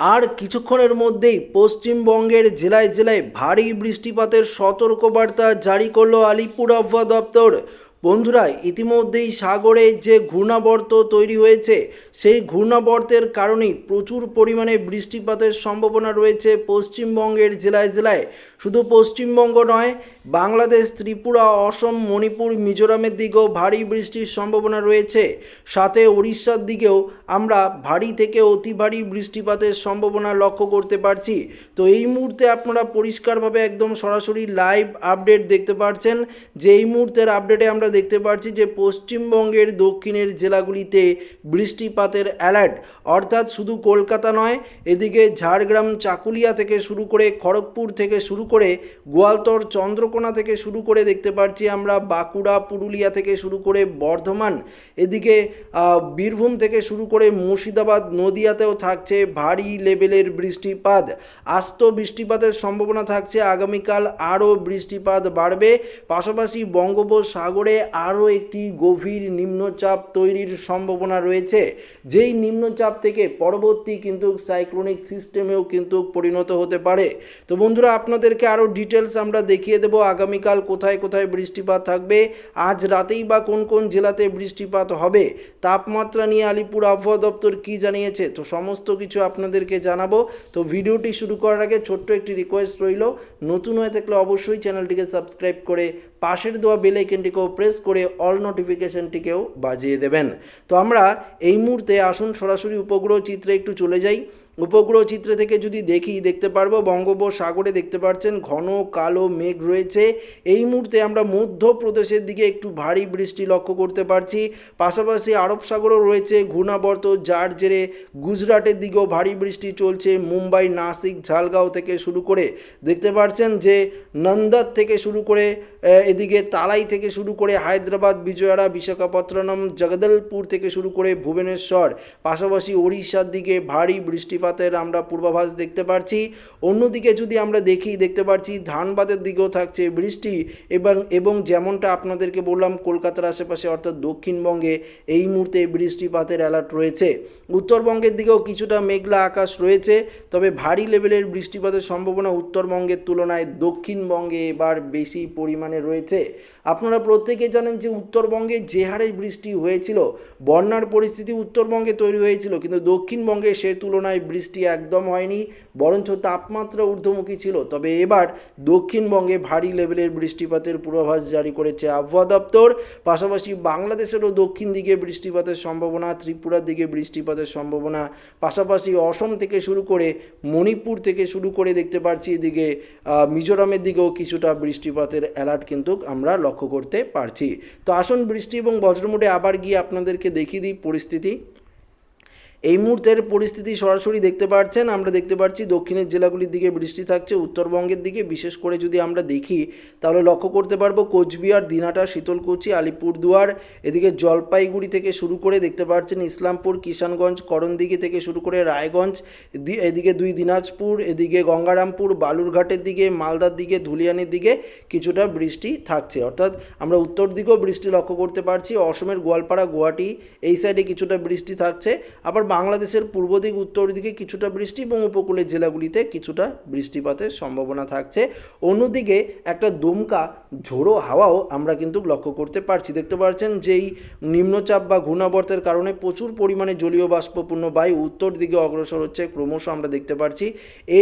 আর কিছুক্ষণের মধ্যেই পশ্চিমবঙ্গের জেলায় জেলায় ভারী বৃষ্টিপাতের সতর্কবার্তা জারি করল আলিপুর আবহাওয়া দপ্তর। বন্ধুরা, ইতিমধ্যেই সাগরে যে ঘূর্ণাবর্ত তৈরি হয়েছে, সেই ঘূর্ণাবর্তের কারণেই প্রচুর পরিমাণে বৃষ্টিপাতের সম্ভাবনা রয়েছে পশ্চিমবঙ্গের জেলায় জেলায়। শুধু পশ্চিমবঙ্গ নয়, বাংলাদেশ, ত্রিপুরা, অসম, মণিপুর, মিজোরামের দিকেও ভারী বৃষ্টির সম্ভাবনা রয়েছে। সাথে উড়িষ্যার দিকেও আমরা ভারী থেকে অতি ভারী বৃষ্টিপাতের সম্ভাবনা লক্ষ্য করতে পারছি। তো এই মুহূর্তে আপনারা পরিষ্কারভাবে একদম সরাসরি লাইভ আপডেট দেখতে পাচ্ছেন যে এই মুহূর্তের আপডেটে আমরা দেখতে পাচ্ছি যে পশ্চিমবঙ্গের দক্ষিণের জেলাগুলিতে বৃষ্টিপাতের অ্যালার্ট। অর্থাৎ শুধু কলকাতা নয়, এদিকে ঝাড়গ্রাম, চাকুলিয়া থেকে শুরু করে খড়গপুর থেকে শুরু করে গোয়ালতর চন্দ্রকোনা থেকে শুরু করে দেখতে পাচ্ছি আমরা বাঁকুড়া, পুরুলিয়া থেকে শুরু করে বর্ধমান, এদিকে বীরভূম থেকে শুরু করে মুর্শিদাবাদ, নদিয়াতেও থাকছে ভারী লেভেলের বৃষ্টিপাত। আস্ত বৃষ্টিপাতের সম্ভাবনা থাকছে, আগামীকাল আরও বৃষ্টিপাত বাড়বে। পাশাপাশি বঙ্গোপসাগরে আরও একটি গভীর নিম্নচাপ তৈরির সম্ভাবনা রয়েছে। যেই নিম্নচাপ থেকে পরবর্তী কিন্তু সাইক্লোনিক সিস্টেমেও কিন্তু পরিণত হতে পারে। তো বন্ধুরা আপনাদেরকে আরও ডিটেলস আমরা দেখিয়ে দেবো। আগামীকাল কোথায় কোথায় বৃষ্টিপাত থাকবে? আজ রাতেই বা কোন কোন জেলাতে বৃষ্টিপাত হবে? তাপমাত্রা নিয়ে আলিপুর আবহাওয়া দপ্তর কি জানিয়েছে? তো সমস্ত কিছু আপনাদেরকে জানাব। তো ভিডিওটি শুরু করার আগে ছোট্ট একটি রিকোয়েস্ট রইল। নতুন হয়ে থাকলে অবশ্যই চ্যানেলটিকে সাবস্ক্রাইব করে পাশের দেওয়া বেল আইকনটিকেও প্রেস করে অল নোটিফিকেশনটিকেও বাজিয়ে দেবেন। তো আমরা এই মুহূর্তে আসুন সরাসরি উপগ্রহ চিত্রে একটু চলে যাই। উপগ্রহ চিত্র থেকে যদি দেখি, দেখতে পারব, বঙ্গোপসাগরে দেখতে পাচ্ছেন ঘন কালো মেঘ রয়েছে। এই মুহূর্তে আমরা মধ্যপ্রদেশের দিকে একটু ভারী বৃষ্টি লক্ষ্য করতে পারছি। পাশাপাশি আরব সাগরও রয়েছে, ঘূর্ণাবর্ত, যার জেরে গুজরাটের দিকেও ভারী বৃষ্টি চলছে, মুম্বাই, নাসিক, ঝালগাঁও থেকে শুরু করে, দেখতে পাচ্ছেন যে নন্দার থেকে শুরু করে এদিকে তালাই থেকে শুরু করে হায়দ্রাবাদ বিজয়ারা বিশাখাপত্তনম, জগদলপুর থেকে শুরু করে ভুবনেশ্বর, পাশাপাশি ওড়িশার দিকে ভারী বৃষ্টিপাতের আমরা পূর্বাভাস দেখতে পাচ্ছি অন্যদিকে যদি আমরা দেখি, দেখতে পাচ্ছি ধানবাদের দিকেও থাকছে বৃষ্টি এবং এবং যেমনটা আপনাদেরকে বললাম, কলকাতার আশেপাশে অর্থাৎ দক্ষিণবঙ্গে এই মুহূর্তে বৃষ্টিপাতের অ্যালার্ট রয়েছে। উত্তরবঙ্গের দিকেও কিছুটা মেঘলা আকাশ রয়েছে, তবে ভারী লেভেলের বৃষ্টিপাতের সম্ভাবনা উত্তরবঙ্গের তুলনায় দক্ষিণবঙ্গে এবার বেশি পরিমাণে রয়েছে। আপনারা প্রত্যেকে জানেন যে উত্তরবঙ্গে যে হারে বৃষ্টি হয়েছিল, বন্যার পরিস্থিতি উত্তরবঙ্গে তৈরি হয়েছিল, কিন্তু দক্ষিণবঙ্গে সে তুলনায় বৃষ্টি একদম হয়নি, বরঞ্চ তাপমাত্রা ঊর্ধ্বমুখী ছিল। তবে এবার দক্ষিণবঙ্গে ভারী লেভেলের বৃষ্টিপাতের পূর্বাভাস জারি করেছে আবহাওয়া দপ্তর। পাশাপাশি বাংলাদেশেরও দক্ষিণ দিকে বৃষ্টিপাতের সম্ভাবনা, ত্রিপুরার দিকে বৃষ্টিপাতের সম্ভাবনা, পাশাপাশি অসম থেকে শুরু করে মণিপুর থেকে শুরু করে দেখতে পাচ্ছি এদিকে মিজোরামের দিকেও কিছুটা বৃষ্টিপাতের অ্যালার্ট কিন্তু আমরা লক্ষ্য করতে পারছি। তো আসুন বৃষ্টি এবং বজ্রমুটে আবার গিয়ে আপনাদেরকে দেখিয়ে দিই পরিস্থিতি। এই মুহূর্তের পরিস্থিতি সরাসরি দেখতে পাচ্ছেন। আমরা দেখতে পাচ্ছি দক্ষিণের জেলাগুলির দিকে বৃষ্টি থাকছে, উত্তরবঙ্গের দিকে। বিশেষ করে যদি আমরা দেখি, তাহলে লক্ষ্য করতে পারব কোচবিহার দিনাটা শীতলকুচি, আলিপুরদুয়ার, এদিকে জলপাইগুড়ি থেকে শুরু করে দেখতে পাচ্ছেন ইসলামপুর, কিষানগঞ্জ, করণদিঘি থেকে শুরু করে রায়গঞ্জ এদিকে দুই দিনাজপুর, এদিকে গঙ্গারামপুর, বালুরঘাটের দিকে, মালদার দিকে, ধুলিয়ানির দিকে কিছুটা বৃষ্টি থাকছে। অর্থাৎ আমরা উত্তর দিকেও বৃষ্টি লক্ষ্য করতে পারছি। অসমের গোয়ালপাড়া, গুয়াহাটি, এই সাইডে কিছুটা বৃষ্টি থাকছে। আবার বাংলাদেশের পূর্ব দিক, উত্তর দিকে কিছুটা বৃষ্টি এবং উপকূলের জেলাগুলিতে কিছুটা বৃষ্টিপাতের সম্ভাবনা থাকছে। অন্যদিকে একটা দমকা, ঝোড়ো হাওয়াও আমরা কিন্তু লক্ষ্য করতে পারছি। দেখতে পাচ্ছেন যেই নিম্নচাপ বা ঘূর্ণাবর্তের কারণে প্রচুর পরিমাণে জলীয় বাষ্পপূর্ণ বায়ু উত্তর দিকে অগ্রসর হচ্ছে, ক্রমশ আমরা দেখতে পাচ্ছি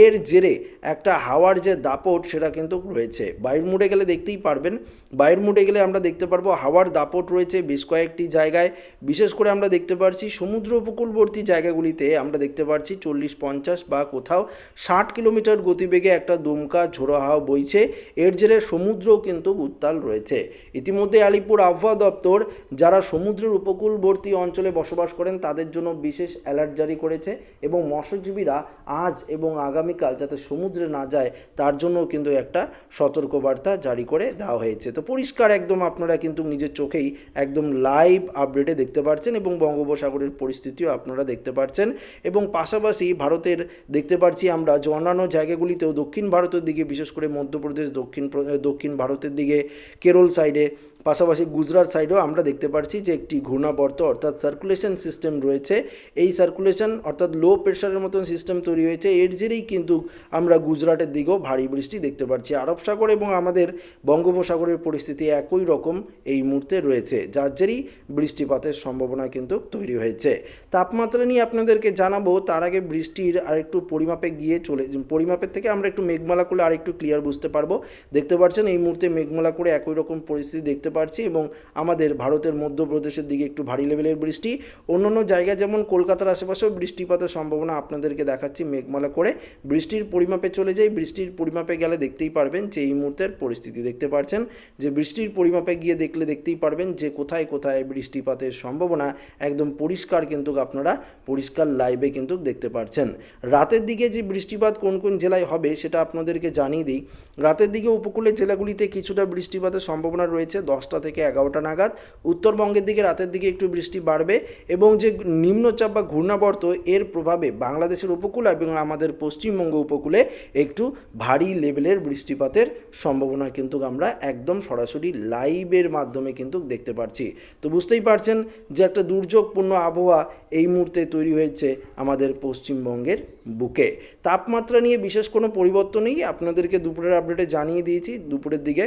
এর জেরে একটা হাওয়ার যে দাপট সেটা কিন্তু রয়েছে। বায়ুর মুডে গেলে দেখতেই পারবেন, বায়ুর মুডে গেলে আমরা দেখতে পারব হাওয়ার দাপট রয়েছে বেশ কয়েকটি জায়গায়। বিশেষ করে আমরা দেখতে পাচ্ছি সমুদ্র উপকূলবর্তী জায়গাগুলিতে আমরা দেখতে পাচ্ছি চল্লিশ পঞ্চাশ বা কোথাও ষাট কিলোমিটার গতিবেগে একটা দমকা ঝোড়ো বইছে। এর জেরে সমুদ্রও কিন্তু উত্তাল রয়েছে। ইতিমধ্যে আলিপুর আবহাওয়া দপ্তর যারা সমুদ্রের উপকূলবর্তী অঞ্চলে বসবাস করেন, তাদের জন্য বিশেষ অ্যালার্ট জারি করেছে এবং মৎস্যজীবীরা আজ এবং আগামীকাল যাতে সমুদ্রে না যায়, তার জন্য কিন্তু একটা সতর্কবার্তা জারি করে দেওয়া হয়েছে। তো পরিষ্কার একদম আপনারা কিন্তু নিজের চোখেই একদম লাইভ আপডেটে দেখতে পাচ্ছেন এবং বঙ্গোপসাগরের পরিস্থিতিও আপনারা দেখতে পাচ্ছেন এবং পাশাপাশি ভারতের, দেখতে পাচ্ছি আমরা যে অন্যান্য জায়গাগুলিতেও দক্ষিণ ভারতের দিকে, বিশেষ করে মধ্যপ্রদেশ, দক্ষিণ দক্ষিণ ভারতের দিকে, কেরল সাইডে পাশাপাশি গুজরাট সাইডেও আমরা দেখতে পাচ্ছি যে একটি ঘূর্ণাবর্ত অর্থাৎ সার্কুলেশন সিস্টেম রয়েছে। এই সার্কুলেশন অর্থাৎ লো প্রেশারের মতন সিস্টেম তৈরি হয়েছে। এর জেরেই কিন্তু আমরা গুজরাটের দিকেও ভারী বৃষ্টি দেখতে পাচ্ছি। আরব সাগর এবং আমাদের বঙ্গোপসাগরের পরিস্থিতি একই রকম এই মুহূর্তে রয়েছে, যার জেরেই বৃষ্টিপাতের সম্ভাবনা কিন্তু তৈরি হয়েছে। তাপমাত্রা নিয়ে আপনাদেরকে জানাব, তার আগে বৃষ্টির আরেকটু পরিমাপে গিয়ে চলে, পরিমাপের থেকে আমরা একটু মেঘমালা করলে আরেকটু ক্লিয়ার বুঝতে পারব। দেখতে পাচ্ছেন এই মুহূর্তে মেঘমালা করে একই রকম পরিস্থিতি দেখতে পাচ্ছি এবং আমাদের ভারতের মধ্যপ্রদেশের দিকে একটু ভারী লেভেলের বৃষ্টি। অন্যান্য জায়গায় যেমন কলকাতার আশেপাশেও বৃষ্টিপাতের সম্ভাবনা আপনাদেরকে দেখাচ্ছি মেঘমালা করে। বৃষ্টির পরিমাপে চলে যাই। বৃষ্টির পরিমাপে গেলে দেখতেই পারবেন যে এই মুহূর্তের পরিস্থিতি দেখতে পারছেন। যে বৃষ্টির পরিমাপে গিয়ে দেখলে দেখতেই পারবেন যে কোথায় কোথায় বৃষ্টিপাতের সম্ভাবনা একদম পরিষ্কার কিন্তু আপনারা পরিষ্কার লাইভে কিন্তু দেখতে পারছেন। রাতের দিকে যে বৃষ্টিপাত কোন কোন জেলায় হবে সেটা আপনাদেরকে জানিয়ে দিই। রাতের দিকে উপকূলের জেলাগুলিতে কিছুটা বৃষ্টিপাতের সম্ভাবনা রয়েছে। দশটা থেকে এগারোটা নাগাদ। উত্তরবঙ্গের দিকে রাতের দিকে একটু বৃষ্টি বাড়বে এবং যে নিম্নচাপ বা ঘূর্ণাবর্ত, এর প্রভাবে বাংলাদেশের উপকূল এবং আমাদের পশ্চিমবঙ্গ উপকূলে একটু ভারী লেভেলের বৃষ্টিপাতের সম্ভাবনা কিন্তু আমরা একদম সরাসরি লাইভের মাধ্যমে কিন্তু দেখতে পাচ্ছি তো বুঝতেই পারছেন যে একটা দুর্যোগপূর্ণ আবহাওয়া এই মুহূর্তে তৈরি হয়েছে আমাদের পশ্চিমবঙ্গের বুকে। তাপমাত্রা নিয়ে বিশেষ কোনো পরিবর্তন নেই আপনাদেরকে দুপুরের আপডেটে জানিয়ে দিয়েছি। দুপুরের দিকে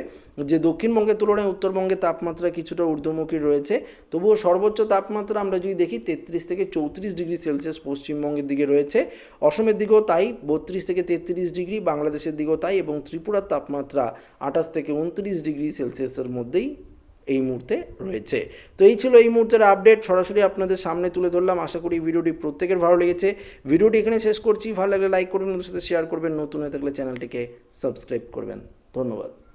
যে দক্ষিণবঙ্গের তুলনায় উত্তরবঙ্গে তাপমাত্রা কিছুটা ঊর্ধ্বমুখী রয়েছে, তবুও সর্বোচ্চ তাপমাত্রা আমরা যদি দেখি, তেত্রিশ থেকে চৌত্রিশ ডিগ্রি সেলসিয়াস পশ্চিমবঙ্গের দিকে রয়েছে। অসমের দিকেও তাই, বত্রিশ থেকে তেত্রিশ ডিগ্রি, বাংলাদেশের দিকেও তাই এবং ত্রিপুরার তাপমাত্রা আঠাশ থেকে উনত্রিশ ডিগ্রি সেলসিয়াসের মধ্যেই এই মুহূর্তে রয়েছে। তো এই ছিল এই মুহূর্তের আপডেট সরাসরি আপনাদের সামনে তুলে ধরলাম। আশা করি ভিডিওটি প্রত্যেকের ভালো লেগেছে। ভিডিওটি এখানে শেষ করছি। ভালো লাগলে লাইক করবেন ওদের সাথে শেয়ার করবেন। নতুন হয়ে থাকলে চ্যানেলটিকে সাবস্ক্রাইব করবেন। ধন্যবাদ।